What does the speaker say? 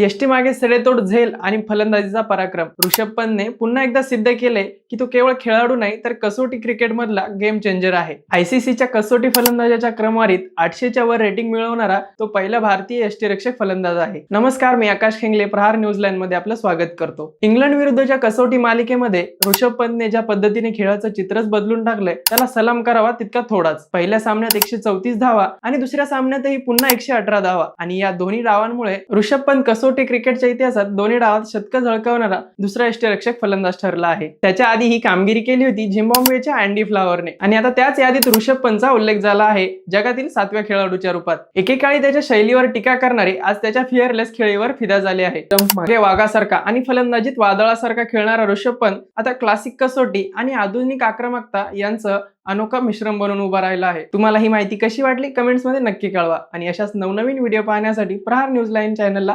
यष्टी मागे सडेतोड झेल आणि फलंदाजीचा पराक्रम. ऋषभ पंतने पुन्हा एकदा सिद्ध केले की तो केवळ खेळाडू नाही तर कसोटी क्रिकेट मधला गेम चेंजर आहे आयसीसीच्या कसोटी फलंदाजाच्या क्रमवारीत आठशेच्या वर रेटिंग मिळवणारा तो पहिला भारतीय यष्टीरक्षक फलंदाज आहे. नमस्कार मी आकाश खेंगले प्रहार न्यूझीलंडमध्ये आपलं स्वागत करतो. इंग्लंड विरुद्धच्या कसोटी मालिकेमध्ये ऋषभ पंतने ज्या पद्धतीने खेळाचं चित्रच बदलून टाकलंय त्याला सलाम करावा तितका थोडाच. पहिल्या सामन्यात एकशे चौतीस धावा आणि दुसऱ्या सामन्यातही पुन्हा एकशे अठरा धावा. आणि या दोन्ही डावांमुळे ऋषभ पंत कसोटी क्रिकेटच्या इतिहासात दोन्ही डावात शतक झळकावणारा दुसरा यष्टीरक्षक फलंदाज ठरला आहे. त्याच्या आधी ही कामगिरी केली होती झिम्बाब्वेच्या अँडी फ्लावरने. आणि आता त्याच यादीत ऋषभ पंतचा उल्लेख झाला आहे. जगातील सातव्या खेळाडूच्या रूपात. एकेकाळी त्याच्या शैलीवर टीका करणारे आज त्याच्या फिअरलेस खेळीवर फिदा झाले आहे मागे वाघासारखा आणि फलंदाजीत वादळासारखा खेळणारा ऋषभ पंत आता क्लासिक कसोटी आणि आधुनिक आक्रमकता यांचं अनोखा मिश्रण बनून उभा राहिला आहे. तुम्हाला ही माहिती कशी वाटली? कमेंट्समध्ये नक्की कळवा. आणि अशाच नवनवीन व्हिडिओ पाहण्यासाठी प्रहार न्यूज लाईन चॅनलला